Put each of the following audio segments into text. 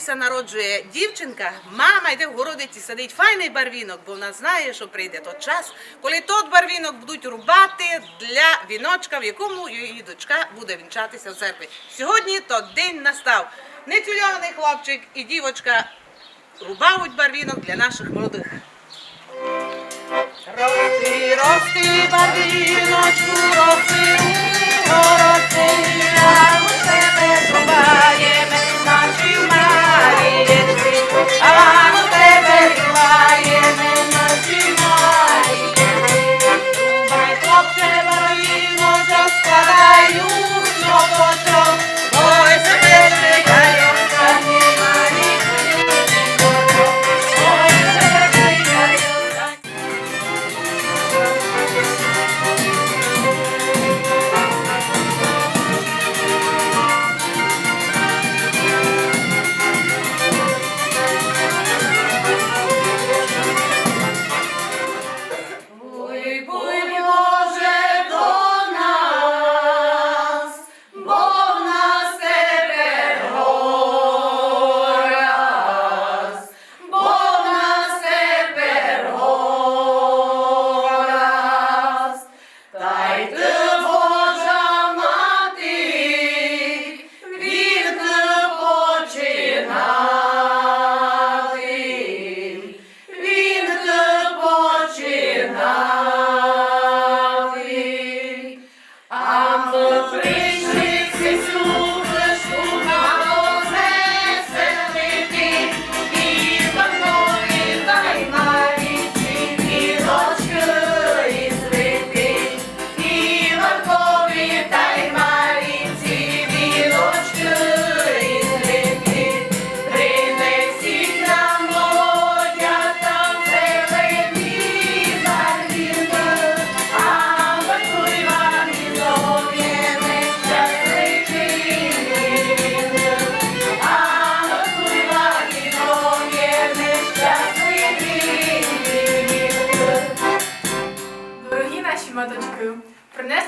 Се народжує дівчинка, мама йде в городиці, садить файний барвінок, бо вона знає, що прийде той час, коли тот барвінок будуть рубати для віночка, в якому її дочка буде вінчатися в церкві. Сьогодні то день настав. Нетюльований хлопчик і дівочка рубають барвінок для наших молодих. Рости, рости, барвіночку,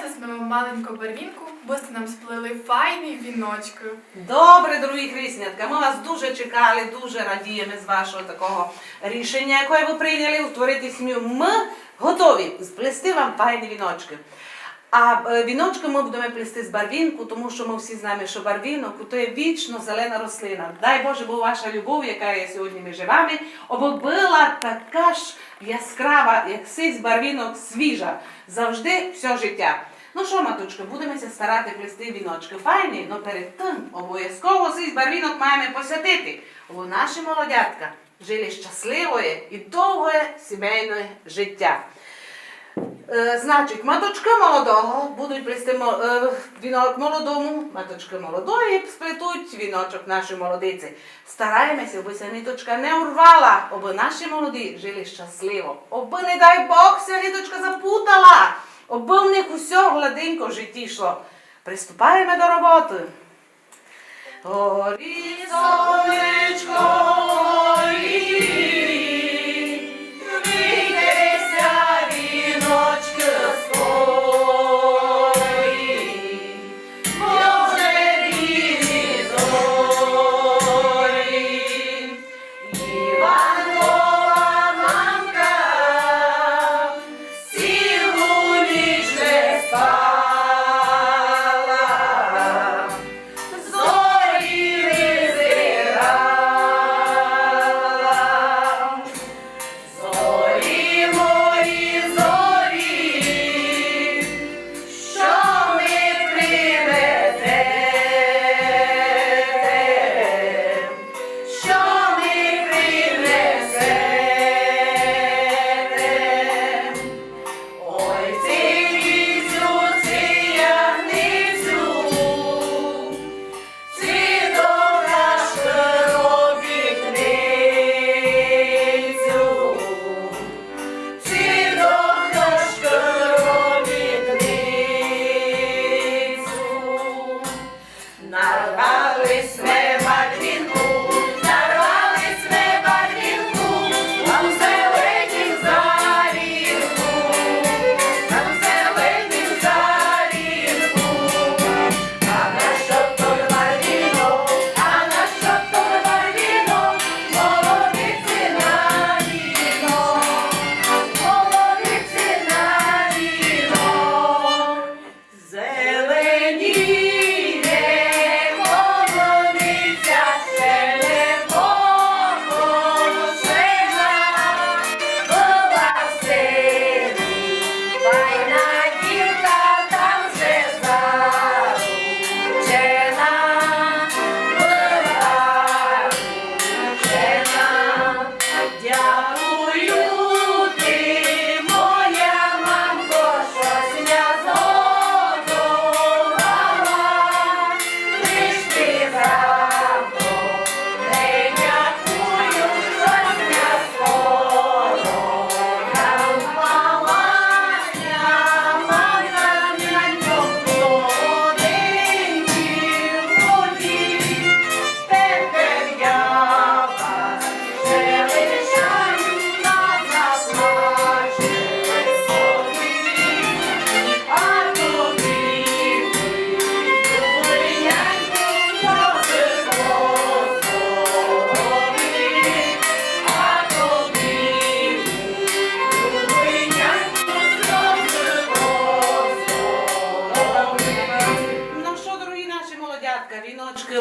принесли вам маленьку барвінку, бо сте нам сплели файні віночки. Добре, дорогі хріснятка, ми вас дуже чекали, дуже радіємо з вашого такого рішення, яке ви прийняли утворити сім'ю. Ми готові сплести вам файні віночки. А е, віночки ми будемо плести з барвінку, тому що ми всі знаємо, що барвінок то є вічно зелена рослина. Дай Боже, бо ваша любов, яка є сьогодні між вами, аби була така ж яскрава, як сись барвінок свіжа, завжди все життя. Ну що, маточка, будемо старати плести віночки файні, але перед тим обов'язково цей барвінок маємо посвятити. Бо наші молодятка жили щасливе і довге сімейне життя. Е, Значить, маточки молодого будуть плести е, вінок молодому, маточки молодої сплетуть віночок нашій молодиці. Стараємося, аби ся ниточка не урвала, аби наші молоді жили щасливо, аби, не дай Бог, ся ниточка запутала, аби в них усе гладенько в житті йшло. Приступаємо до роботи. Горі сонечко,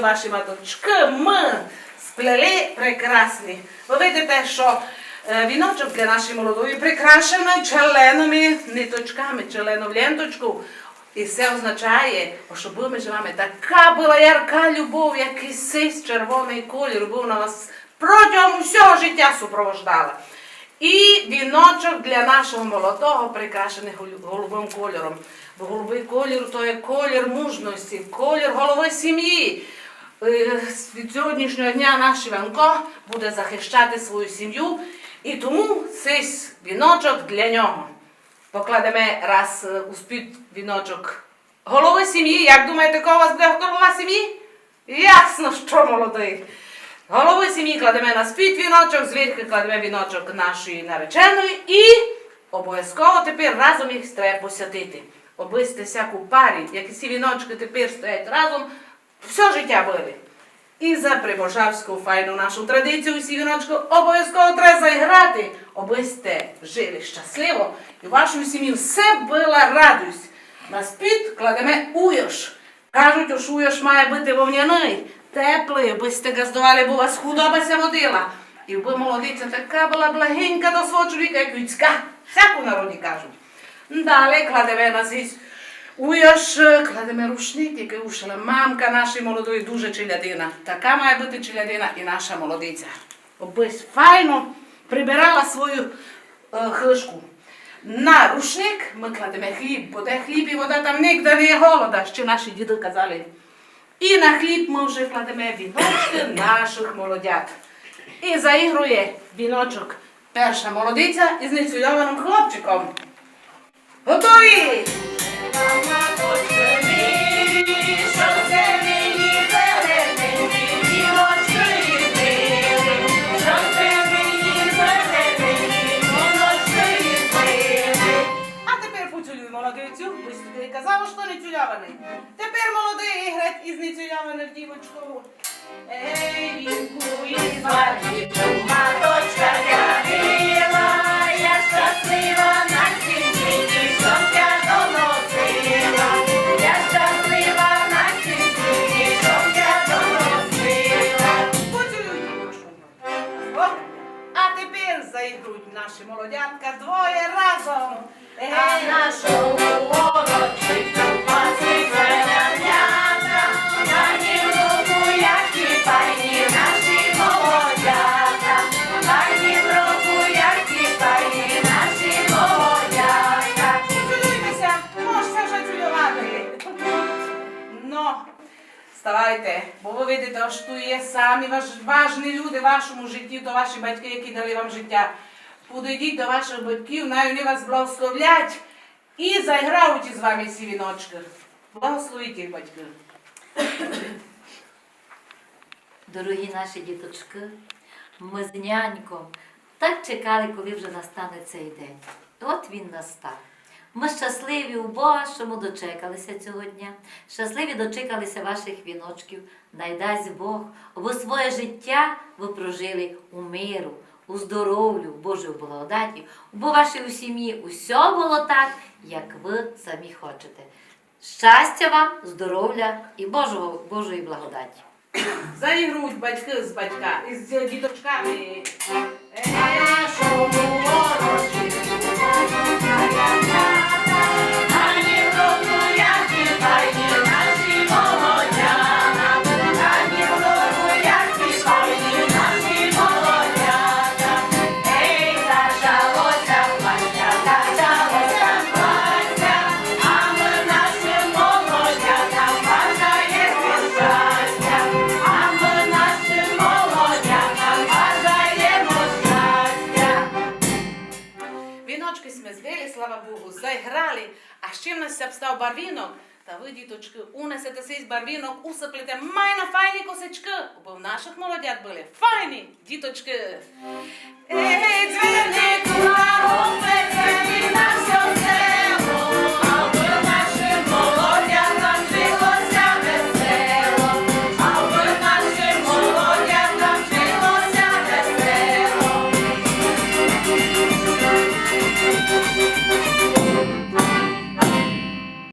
ваші маточки, ми сплели прекрасні. Ви видите, що е, віночок для нашої молодої прикрашений членами ниточками, членом ленточку. І це означає, що були між вами така була ярка любов, як і сись червоний колір, був на вас протягом усього життя супровождала. І віночок для нашого молодого прикрашений голубим кольором. Бо голубий колір то є колір мужності, колір голови сім'ї. Е, Від сьогоднішнього дня наш Іванко буде захищати свою сім'ю, і тому цей віночок для нього. Покладемо раз е, у спід віночок голови сім'ї. Як думаєте, кого у вас буде голова сім'ї? Ясно, що молодий. Голови сім'ї кладемо на спід віночок, звідки кладемо віночок нашої нареченої і обов'язково тепер разом їх треба посвятити. Облистися у парі, як ці віночки тепер стоять разом, все життя били. І за прибожавську файну нашу традицію віночку обов'язково треба заіграти, аби сте жили щасливо і вашу сім'ю все була радість. На спід кладемо уйош. Кажуть, що уйош має бути вовняний, теплий, аби сте газдували, бо вас худоба ся водила. І би молодиця така була благенька до свого чоловіка, як людська. Всяку народі кажуть. Далі кладемо на зісь Уяж кладемо рушник, який ушила мамка нашої молодої, дуже челядина. Така має бути челядина і наша молодиця. Аби файно прибирала свою е, хлишку. На рушник ми кладемо хліб, бо де хліб і вода там нігде не є голода, ще наші діди казали. І на хліб ми вже кладемо віночки наших молодят. І заігрує віночок перша молодиця із нецюйованим хлопчиком. Готові! Казав, що не цюляваний. Тепер молодий грать із нецюляваною дівочкою. Ей, вінку, із батьків, вставайте, бо ви видите, що є самі важні люди в вашому житті, то ваші батьки, які дали вам життя. Подійдіть до ваших батьків, най вони вас благословлять і заіграють із вами ці віночки. Благословіть їх, батьки. Дорогі наші діточки, ми з няньком так чекали, коли вже настане цей день. От він настав. Ми щасливі у Бога, що ми дочекалися цього дня. Щасливі дочекалися ваших віночків. Найдасть Бог, аби своє життя ви прожили у миру, у здоров'ю, в Божій благодаті, бо вашій у сім'ї усе було так, як ви самі хочете. Щастя вам, здоров'я і Божого, Божої благодаті. Заігрують батьки з батька, із діточками. Е, Ані а обстав барвінок? Та ви, діточки, унесете сей барвінок, усиплете майна файні косички, бо в наших молодят були файні діточки.